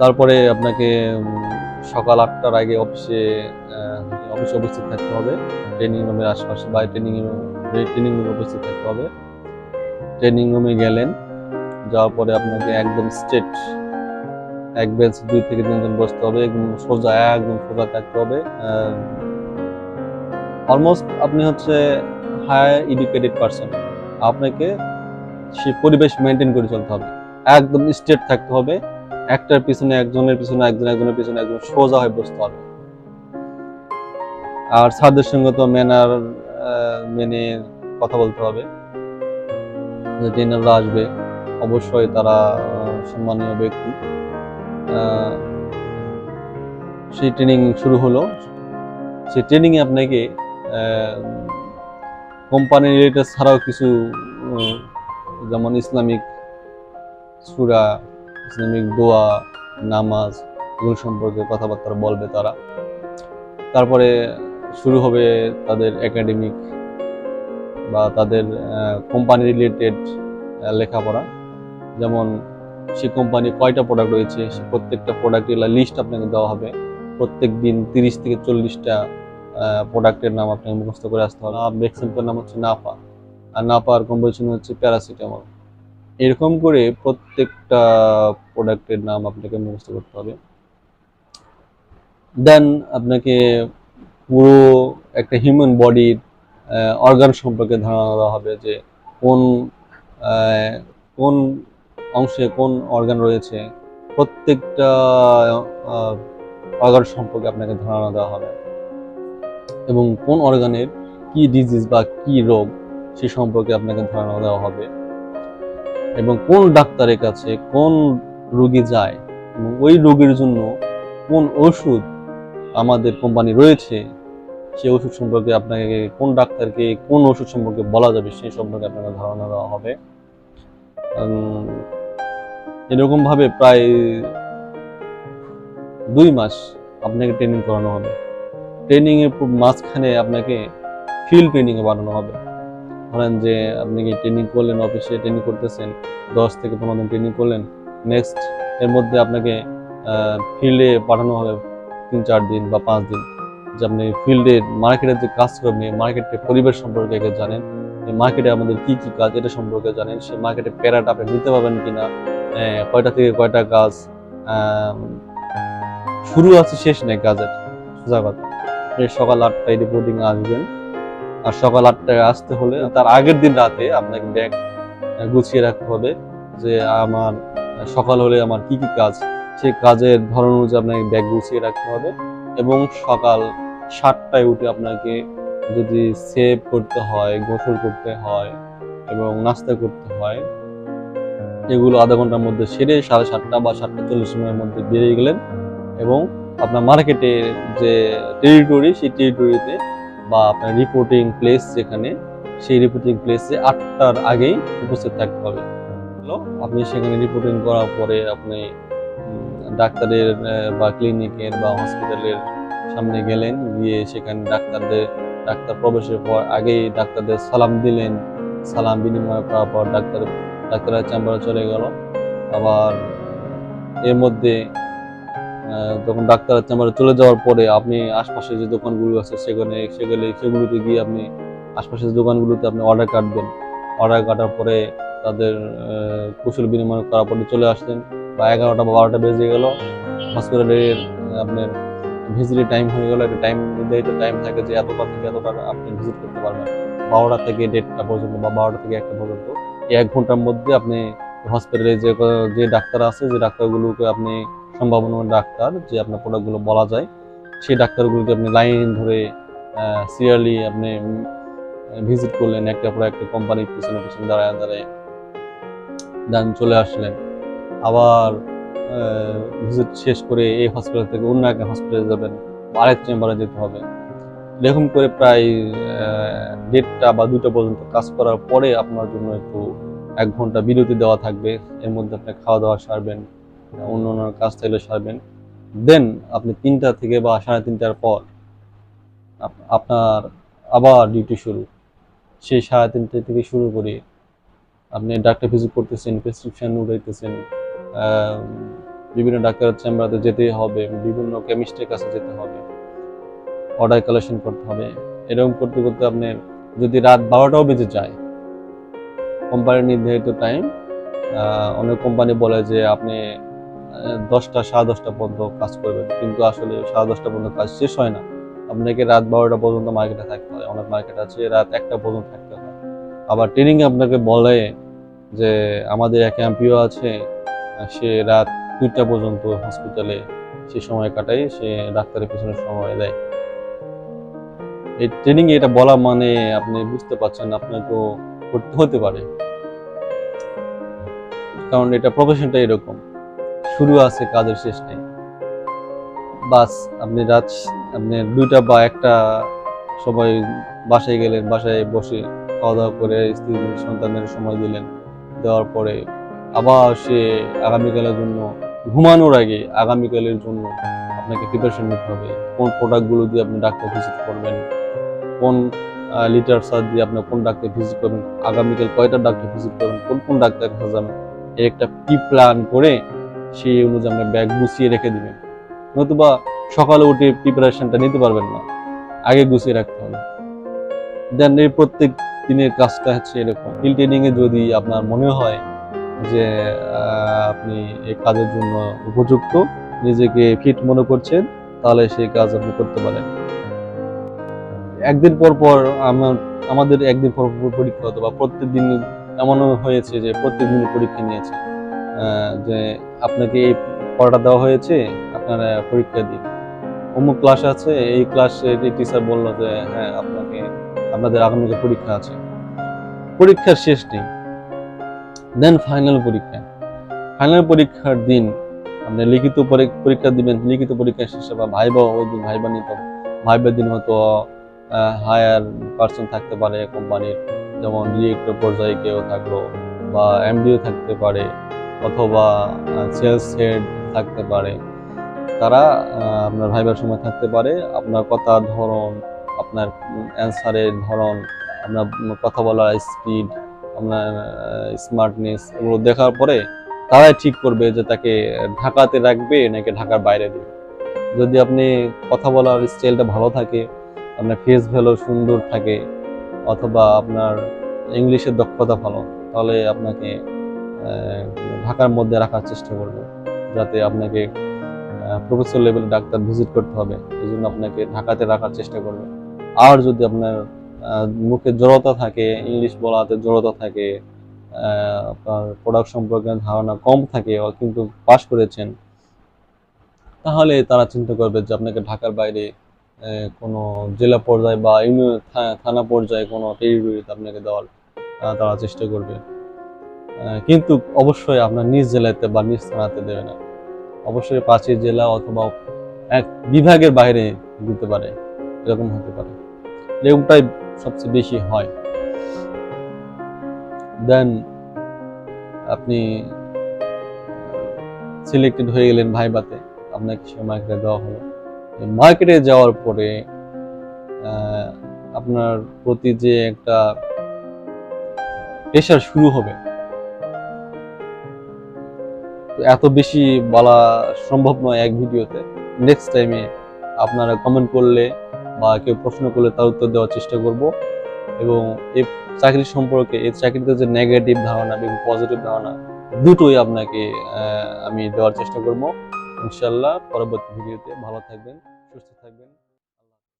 তারপরে আপনাকে সকাল আটটার আগে অফিসে অফিসে উপস্থিত থাকতে হবে। ট্রেনিং রুমের আশপাশে বা ট্রেনিং ট্রেনিং রুমে উপস্থিত থাকতে হবে। ট্রেনিং রুমে গেলেন, যাওয়ার পরে আপনাকে একদম স্ট্রেট এক বেঞ্চ দুই থেকে তিনজন বসতে হবে, একদম সোজা একদম সোজা থাকতে হবে। অলমোস্ট আপনি হচ্ছে হাই এডুকেটেড পারসন আপনাকে সেই পরিবেশ মেনটেন করে চলতে হবে। একদম স্ট্রেট থাকতে হবে। একটার পিছনে একজনের পিছনে, একজন একজনের পিছনে একজন সোজা হয়ে বসতে হবে। আর স্যারদের সঙ্গে তো ম্যানার মেনে কথা বলতে হবে। যে ট্রেনাররা আসবে, অবশ্যই তারা সম্মানীয় ব্যক্তি। সেই ট্রেনিং শুরু হলো। সেই ট্রেনিংয়ে আপনাকে কোম্পানি রিলেটেড ছাড়াও কিছু যেমন ইসলামিক সুরা ইসলামিক দোয়া, নামাজ, এগুলো সম্পর্কে কথাবার্তা বলবে তারা। তারপরে শুরু হবে তাদের একাডেমিক বা তাদের কোম্পানি রিলেটেড লেখাপড়া। যেমন সেই কোম্পানি কয়টা প্রোডাক্ট রয়েছে, সে প্রত্যেকটা প্রোডাক্টের লিস্ট আপনাকে দেওয়া হবে। প্রত্যেক দিন তিরিশ থেকে চল্লিশটা প্রোডাক্টের নাম আপনাকে মুখস্থ করে আসতে হবে। ভ্যাকসিনটার নাম হচ্ছে নাফা। আর নাফার কম্পোজিশন হচ্ছে প্যারাসিটামল এরকম করে প্রত্যেকটা প্রোডাক্টের নাম আপনাকে মুখস্থ করতে হবে। দেন আপনাকে পুরো একটা হিউম্যান বডির অর্গান সম্পর্কে ধারণা দেওয়া হবে যে কোন কোন অংশে কোন অর্গান রয়েছে। প্রত্যেকটা অর্গান সম্পর্কে আপনাকে ধারণা দেওয়া হবে। এবং কোন অর্গানের কি ডিজিজ বা কি রোগ সে সম্পর্কে আপনাকে ধারণা দেওয়া হবে। এবং কোন ডাক্তারের কাছে কোন রোগী যায় এবং ওই রোগীর জন্য কোন ওষুধ আমাদের কোম্পানি রয়েছে, সেই ওষুধ সম্পর্কে আপনাকে কোন ডাক্তারকে কোন ওষুধ সম্পর্কে বলা যাবে সেই সম্পর্কে আপনাকে ধারণা দেওয়া হবে। এরকমভাবে প্রায় দুই মাস আপনাকে ট্রেনিং করানো হবে। ট্রেনিংয়ের মাঝখানে আপনাকে ফিল্ড ট্রেনিংয়ে বানানো হবে। ধরেন যে আপনি কি ট্রেনিং করলেন অফিসে ট্রেনিং করতেছেন দশ থেকে পনেরো দিন ট্রেনিং করলেন নেক্সট এর মধ্যে আপনাকে ফিল্ডে পাঠানো হবে তিন চার দিন বা পাঁচ দিন। যে আপনি ফিল্ডে মার্কেটের যে কাজ করবেন মার্কেটের পরিবেশ সম্পর্কে আগে জানেন মার্কেটে আমাদের কি কি কাজ এটা সম্পর্কে জানেন সেই মার্কেটে প্যারাটা আপনি নিতে পারবেন কিনা আহ, কয়টা থেকে কয়টা কাজ শুরু আছে শেষ নেই কাজের সোজা কথা। সকাল আটটায় রিপোর্টিং আসবেন। আর সকাল আটটায় আসতে হলে তার আগের দিন রাতে আপনাকে ব্যাগ গুছিয়ে রাখতে হবে যে আমার সকাল হলে আমার কি কি কাজ, সেই কাজের ধরন অনুযায়ী আপনাকে ব্যাগ গুছিয়ে রাখতে হবে এবং সকাল সাতটায় উঠে আপনাকে যদি সেভ করতে হয়, গোসল করতে হয় এবং নাস্তা করতে হয়, এগুলো আধা ঘণ্টার মধ্যে সেরে সাড়ে সাতটা বা সাতটা চল্লিশ সময়ের মধ্যে বেরিয়ে গেলেন এবং আপনার মার্কেটের যে টেরিটরি, সেই টেরিটরিতে বা আপনার রিপোর্টিং প্লেস যেখানে, সেই রিপোর্টিং প্লেসে আটটার আগেই উপস্থিত থাকতে হবে। আপনি সেখানে রিপোর্টিং করার পরে আপনি ডাক্তারের বা ক্লিনিকের বা হসপিটালের সামনে গেলেন, গিয়ে সেখানে ডাক্তারদের, ডাক্তার প্রবেশের পর আগেই ডাক্তারদের সালাম দিলেন। সালাম বিনিময় করার পর ডাক্তার, ডাক্তারের চেম্বারে চলে গেল। আবার এর মধ্যে আহ, যখন ডাক্তারের চেম্বারে চলে যাওয়ার পরে আপনি আশপাশে যে দোকানগুলো আছে সেখানে সেগুলো সেগুলোতে গিয়ে আপনি আশপাশের দোকানগুলোতে আপনি অর্ডার কাটবেন। অর্ডার কাটার পরে তাদের কুশল বিনিময় করার পরে চলে আসলেন। বা এগারোটা বা বারোটা বেজে গেল। হসপিটালের আপনার ভিজিট টাইম হয়ে গেল। একটা টাইম নির্ধারিত টাইম থাকে যে এতটা থেকে এতটা আপনি ভিজিট করতে পারবেন। বারোটা থেকে দেড়টা পর্যন্ত বা বারোটা থেকে একটা পর্যন্ত। এক ঘণ্টার মধ্যে আপনি হসপিটালে যে যে ডাক্তার আছে যে ডাক্তারগুলোকে আপনি সম্ভাবনা ডাক্তার যে আপনার প্রোডাক্টগুলো বলা যায়, সেই ডাক্তারগুলোকে আপনি লাইন ধরে সিরিয়ালি আপনি ভিজিট করলেন, একটা পর একটা কোম্পানির পিছনে পিছনে দাঁড়ায় দাঁড়ায়, দেন চলে আসলেন। আবার ভিজিট শেষ করে এই হসপিটাল থেকে অন্য একটা হসপিটালে যাবেন, আরেক চেম্বারে যেতে হবে। এরকম করে প্রায় দেড়টা বা দুটো পর্যন্ত কাজ করার পরে আপনার জন্য একটু এক ঘণ্টা বিরতি দেওয়া থাকবে। এর মধ্যে আপনি খাওয়া দাওয়া সারবেন। অন্য অন্য কাজ থাকলে সারবেন। দেন আপনি তিনটা থেকে বা সাড়ে তিনটার পর আপনার আবার ডিউটি শুরু। সেই সাড়ে তিনটে থেকে শুরু করে আপনি ডাক্তার ভিজিট করতেছেন প্রেসক্রিপশন উঠাইতেছেন বিভিন্ন ডাক্তারের চেম্বারে যেতে হবে, বিভিন্ন কেমিস্ট্রির কাছে যেতে হবে অর্ডার কালেকশন করতে হবে। এরকম করতে করতে আপনার যদি রাত বারোটাও বেজে যায় কোম্পানির নির্ধারিত টাইম অনেক কোম্পানি বলে যে আপনি দশটা, সাড়ে দশটা পর্যন্ত কাজ করবেন। কিন্তু আসলে সাড়ে দশটা পর্যন্ত কাজ শেষ হয় না। আপনাকে রাত বারোটা পর্যন্ত মার্কেটে থাকতে হয়। অনেক মার্কেট আছে, রাত একটা পর্যন্ত থাকতে হয়। আবার ট্রেনিং আপনাকে বলে যে, আমাদের এক এমপিও আছে, সে রাত দুইটা পর্যন্ত হসপিটালে সে সময় কাটায়, সে ডাক্তারের পিছনে সময় দেয়। এই ট্রেনিং এটা বলা মানে আপনি বুঝতে পারছেন আপনাকেও করতে হতে পারে। কারণ এটা প্রফেশনটা এরকম। শুরু আছে, কাজের শেষ নেই। বাস, আপনি রাত, আপনি দুইটা বা একটা সময় বাসায় গেলেন, বাসায় বসে খাওয়া দাওয়া করে স্ত্রী সন্তানের সময় দিলেন। দেওয়ার পরে আবার সে আগামীকালের জন্য, ঘুমানোর আগে আগামীকালের জন্য আপনাকে প্রিপারেশন নিতে হবে। কোন প্রোডাক্টগুলো দিয়ে আপনি ডাক্তার ভিজিট করবেন, কোন লিটার সার দিয়ে আপনি কোন ডাক্তার ভিজিট করবেন, আগামীকাল কয়টা ডাক্তার ভিজিট করবেন, কোন কোন ডাক্তার যাবেন, এর একটা প্রি প্ল্যান করে সেই অনুযায়ী আপনার ব্যাগ গুছিয়ে রেখে দিবেন। নতুবা সকালে উঠে প্রিপারেশনটা নিতে পারবেন না। আগে গুছিয়ে রাখতে হবে। দেন এই প্রত্যেক দিনের কাজটা হচ্ছে এরকম। হিল ট্রেনিং এ যদি আপনার মনে হয় যে আপনি এই কাজের জন্য উপযুক্ত, নিজেকে ফিট মনে করছেন, তাহলে সেই কাজ আপনি করতে পারেন। একদিন পর পর আমাদের একদিন পর পর পরীক্ষা হতো বা প্রত্যেক দিন এমনও হয়েছে যে প্রত্যেক দিন পরীক্ষা নিয়েছে। যে আপনাকে এই পড়াটা দেওয়া হয়েছে, আপনারা পরীক্ষা দিন। অমুক ক্লাস আছে, এই ক্লাসে টিচার বলল যে হ্যাঁ আপনাকে, আপনাদের আগামীকাল পরীক্ষা আছে। পরীক্ষার শেষ নেই দেন ফাইনাল পরীক্ষা। ফাইনাল পরীক্ষার দিন আপনি লিখিত পরীক্ষা দিবেন, লিখিত পরীক্ষা শেষে বা ভাইবা, ওই দিন ভাইবা নিতে হবে। ভাইবার দিন হয়তো হায়ার পার্সন থাকতে পারে কোম্পানির যেমন ডিরেক্টর পর্যায়ে কেউ থাকল বা এমডিও থাকতে পারে। অথবা সেলস হেড থাকতে পারে। তারা আপনার ভাইবার সময় থাকতে পারে। আপনার কথার ধরন, আপনার অ্যান্সারের ধরন, আপনার কথা বলার স্পিড আপনার স্মার্টনেস এগুলো দেখার পরে তারাই ঠিক করবে যে তাকে ঢাকাতে রাখবে নাকি ঢাকার বাইরে দেবে। যদি আপনি কথা বলার স্টাইলটা ভালো থাকে, আপনার ফেস ভ্যালু সুন্দর থাকে, অথবা আপনার ইংলিশের দক্ষতা ভালো, তাহলে আপনাকে ঢাকার মধ্যে রাখার চেষ্টা করবে, যাতে আপনাকে প্রফেসর লেভেলে ডাক্তার ভিজিট করতে হবে, এই জন্য আপনাকে ঢাকাতে রাখার চেষ্টা করবে। আর যদি আপনার মুখে জড়তা থাকে, ইংলিশ বলাতে জড়তা থাকে আপনার প্রোডাক্ট সম্পর্কে ধারণা কম থাকে কিন্তু পাশ করেছেন, তাহলে তারা চিন্তা করবে যে আপনাকে ঢাকার বাইরে কোনো জেলা পর্যায়ে বা ইউনিয়ন থানা পর্যায়ে কোনো টেরিটরিতে আপনাকে দেওয়ার তারা চেষ্টা করবে। কিন্তু অবশ্যই আপনার নিজ জেলাতে বা নিজ থানাতে দেবে না। অবশ্যই পাশের জেলা অথবা এক বিভাগের বাইরে দিতে পারে, এরকম হতে পারে। এরকমটাই সবচেয়ে বেশি হয়। দেন আপনি সিলেক্টেড হয়ে গেলেন ভাইবাতে। আপনাকে সে মার্কেটে দেওয়া হলো। মার্কেটে যাওয়ার পরে আপনার প্রতি যে একটা প্রেশার শুরু হবে এত বেশি বলা সম্ভব নয় এক ভিডিওতে। নেক্সট টাইমে আপনারা কমেন্ট করলে বা কেউ প্রশ্ন করলে তার উত্তর দেওয়ার চেষ্টা করব। এবং এই চাকরি সম্পর্কে, এই চাকরিতে যে নেগেটিভ ধারণা এবং পজিটিভ ধারণা দুটোই আপনাকে আমি দেওয়ার চেষ্টা করব। ইনশাল্লাহ পরবর্তী ভিডিওতে ভালো থাকবেন, সুস্থ থাকবেন।